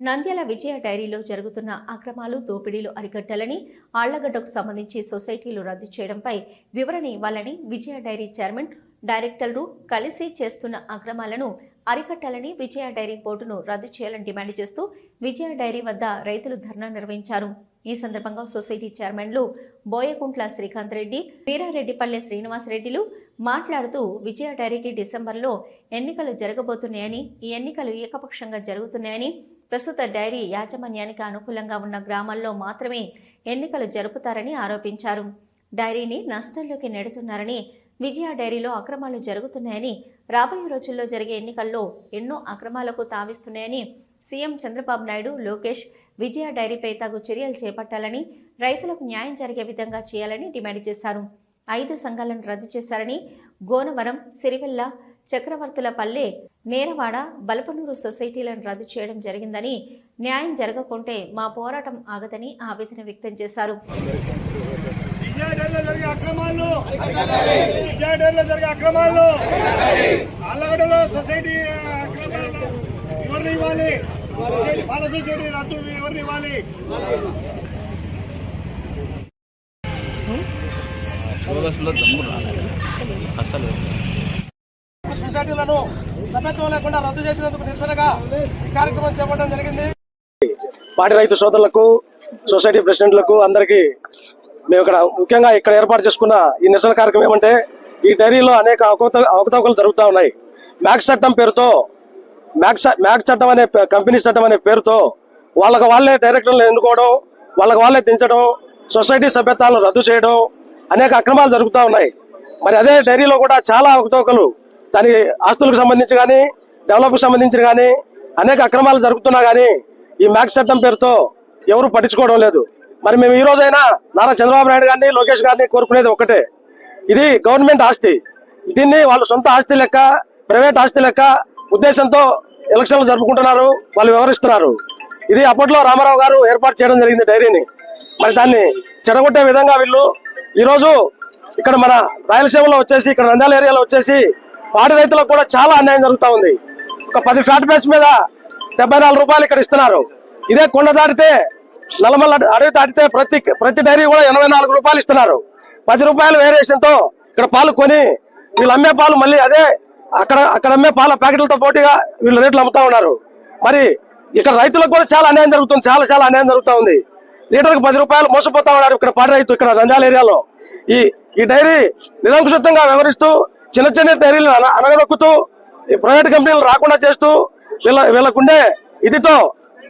నంద్యాల విజయ డైరీలో జరుగుతున్న అక్రమాలు దోపిడీలు అరికట్టాలని ఆళ్ళగడ్డకు సంబంధించి సొసైటీలు రద్దు చేయడంపై వివరణ ఇవ్వాలని విజయ డైరీ చైర్మన్ డైరెక్టర్లు కలిసి చేస్తున్న అక్రమాలను అరికట్టాలని విజయ డైరీ బోర్డును రద్దు చేయాలని డిమాండ్ చేస్తూ విజయ డైరీ వద్ద రైతులు ధర్నా నిర్వహించారు. ఈ సందర్భంగా సొసైటీ చైర్మన్లు బోయకుంట్ల శ్రీకాంత్ రెడ్డి వీరారెడ్డిపల్లె శ్రీనివాసరెడ్డిలు మాట్లాడుతూ విజయ డైరీకి డిసెంబర్లో ఎన్నికలు జరగబోతున్నాయని ఈ ఎన్నికలు ఏకపక్షంగా జరుగుతున్నాయని ప్రస్తుత డైరీ యాజమాన్యానికి అనుకూలంగా ఉన్న గ్రామాల్లో మాత్రమే ఎన్నికలు జరుపుతారని ఆరోపించారు. డైరీని నష్టంలోకి నెడుతున్నారని విజయ డైరీలో అక్రమాలు జరుగుతున్నాయని రాబోయే రోజుల్లో జరిగే ఎన్నికల్లో ఎన్నో అక్రమాలకు తావిస్తున్నాయని సీఎం చంద్రబాబు నాయుడు లోకేష్ విజయ డైరీపై తగు చర్యలు చేపట్టాలని రైతులకు న్యాయం జరిగే విధంగా చేయాలని డిమాండ్ చేశారు. ఐదు సంఘాలను రద్దు చేశారని గోనవరం సిరివెల్ల చక్రవర్తులపల్లె నేరవాడ బలపనూరు సొసైటీలను రద్దు చేయడం జరిగిందని న్యాయం జరగకుంటే మా పోరాటం ఆగదని ఆవేదన వ్యక్తం చేశారు. అక్రమాలు సొసైటీ ఇవ్వాలి? రద్దు ఎవరిని ఇవ్వాలి? సొసైటీలను సభ్యత్వం లేకుండా రద్దు చేసినందుకు నిరసనగా ఈ కార్యక్రమం చేపట్టడం జరిగింది. పాడి రైతు సోదరులకు సొసైటీ ప్రెసిడెంట్లకు అందరికీ మేము ఇక్కడ ముఖ్యంగా ఇక్కడ ఏర్పాటు చేసుకున్న ఈ నిరసన కార్యక్రమం ఏమంటే ఈ డైరీలో అనేక అవకత అవకతవకలు జరుగుతూ ఉన్నాయి. మ్యాక్స్ చట్టం పేరుతో మ్యాక్స్ మ్యాక్స్ చట్టం అనే కంపెనీ చట్టం అనే పేరుతో వాళ్ళకి వాళ్ళే డైరెక్టర్లు ఎన్నుకోవడం వాళ్ళకి వాళ్ళే దించడం సొసైటీ సభ్యత్వాలను రద్దు చేయడం అనేక అక్రమాలు జరుగుతూ ఉన్నాయి. మరి అదే డైరీలో కూడా చాలా అవకతవకలు. దాని ఆస్తులకు సంబంధించి కానీ డెవలప్కి సంబంధించి కానీ అనేక అక్రమాలు జరుగుతున్నా కానీ ఈ మ్యాక్స్ చట్టం పేరుతో ఎవరు పట్టించుకోవడం లేదు. మరి మేము ఈ రోజైనా నారా చంద్రబాబు నాయుడు గారిని లోకేష్ గారిని కోరుకునేది ఒకటే ఇది గవర్నమెంట్ ఆస్తి. దీన్ని వాళ్ళ సొంత ఆస్తి లెక్క ప్రైవేట్ ఆస్తి లెక్క ఉద్దేశంతో ఎలక్షన్లు జరుపుకుంటున్నారు వాళ్ళు వివరిస్తున్నారు ఇది అప్పట్లో రామారావు గారు ఏర్పాటు చేయడం జరిగింది డైరీని. మరి దాన్ని చెడగొట్టే విధంగా వీళ్ళు ఈరోజు ఇక్కడ మన రాయలసీమలో వచ్చేసి ఇక్కడ నంద్యాల ఏరియాలో వచ్చేసి పాడి రైతులకు కూడా చాలా అన్యాయం జరుగుతూ ఉంది. ఒక పది ఫ్లాట్ బేస్ మీద డెబ్బై నాలుగు రూపాయలు ఇక్కడ ఇస్తున్నారు. ఇదే కొండ దాటితే నల్లమల్ల అడవి దాటితే ప్రతి ప్రతి డైరీ కూడా ఎనభై నాలుగు రూపాయలు ఇస్తున్నారు. పది రూపాయలు వేరేషన్తో ఇక్కడ పాలు కొని వీళ్ళు అమ్మే పాలు మళ్ళీ అదే అక్కడ అక్కడ అమ్మే పాల ప్యాకెట్లతో పోటీగా వీళ్ళు రేట్లు అమ్ముతా ఉన్నారు. మరి ఇక్కడ రైతులకు కూడా చాలా అన్యాయం జరుగుతుంది చాలా చాలా అన్యాయం జరుగుతూ ఉంది. లీటర్కి పది రూపాయలు మోసపోతా ఉన్నారు ఇక్కడ పాడి రైతు ఇక్కడ నంద్యాల ఏరియాలో. ఈ ఈ డైరీ నిరంకుశత్వంగా వ్యవహరిస్తూ చిన్న చిన్న డైరీలు అన- అనగదొక్కుతూ ఈ ప్రైవేట్ కంపెనీలు రాకుండా చేస్తూ వీళ్ళ వీళ్ళకుండే ఇదితో